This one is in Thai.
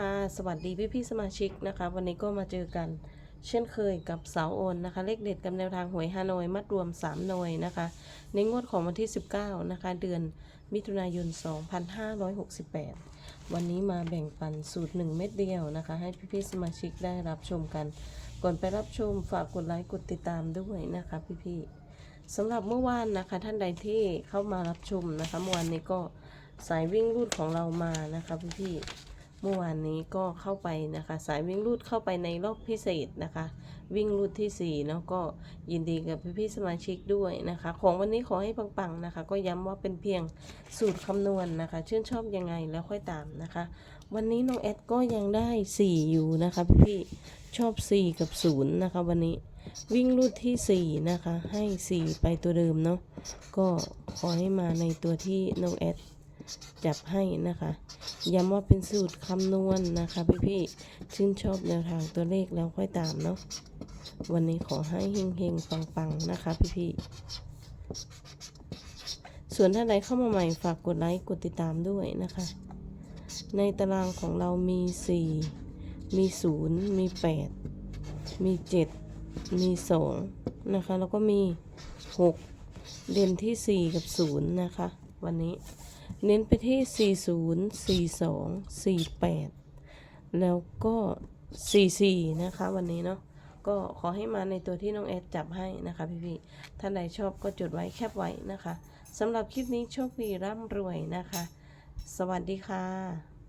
ค่ะ สวัสดีพี่พี่สมาชิกนะคะ วันนี้ก็มาเจอกัน เช่นเคยกับเสาโอนนะคะ เลขเด็ดกับแนวทางหวยฮานอยมัดรวม 3 หน่วยนะคะ ในงวดของวันที่ 19 นะคะ เดือนมิถุนายน 2568 วันนี้มาแบ่งปันสูตร 1 เม็ดเดียวนะคะ ให้พี่พี่สมาชิกได้รับชมกัน ก่อนไปรับชมฝากกดไลค์กดติดตามด้วยนะคะพี่พี่สำหรับเมื่อวานนะคะท่านใดที่เข้ามารับชมนะคะเมื่อวานนี้ก็สายวิ่งรูดของเรามานะคะพี่พี่ เมื่อวานนี้ก็เข้าไปนะคะ สายวิ่งรูดเข้าไปในรอบพิเศษนะคะ วิ่งรูดที่4เนาะก็ยินดีกับพี่ๆสมาชิกด้วยนะคะ ของวันนี้ขอให้ปังๆนะคะ ก็ย้ำว่าเป็นเพียงสูตรคำนวณนะคะ ชื่นชอบยังไงแล้วค่อยตามนะคะ วันนี้น้องแอดก็ยังได้ 4 อยู่นะคะพี่ๆชอบ 4 กับ 0 นะคะ วันนี้วิ่งรูดที่ 4 นะคะ ให้ 4 ไปตัวเดิมเนาะก็ขอให้มาในตัวที่น้องแอด จับให้นะคะย้ำว่าเป็นสูตรคำนวณนะคะพี่ๆชื่นชอบแนวทางตัวเลขแล้วค่อยตามเนาะวันนี้ขอให้เฮงๆปังๆนะคะพี่ๆส่วนท่านใดเข้ามาใหม่ฝากกดไลค์กดติดตามด้วยนะคะ ในตารางของเรามี 4 มี 0 มี 8 มี 7 มี 2 นะคะ แล้วก็มี 6 เด่นที่ 4 กับ 0 นะคะ วันนี้ เน้นไปที่ 40 42 48 แล้วก็ 44 นะคะ วันนี้เนาะก็ขอให้มาในตัวที่น้องแอดจับให้นะคะพี่ๆท่านใดชอบก็จดไว้แคบไว้นะคะสำหรับคลิปนี้โชคดีร่ำรวยนะคะ สวัสดีค่ะ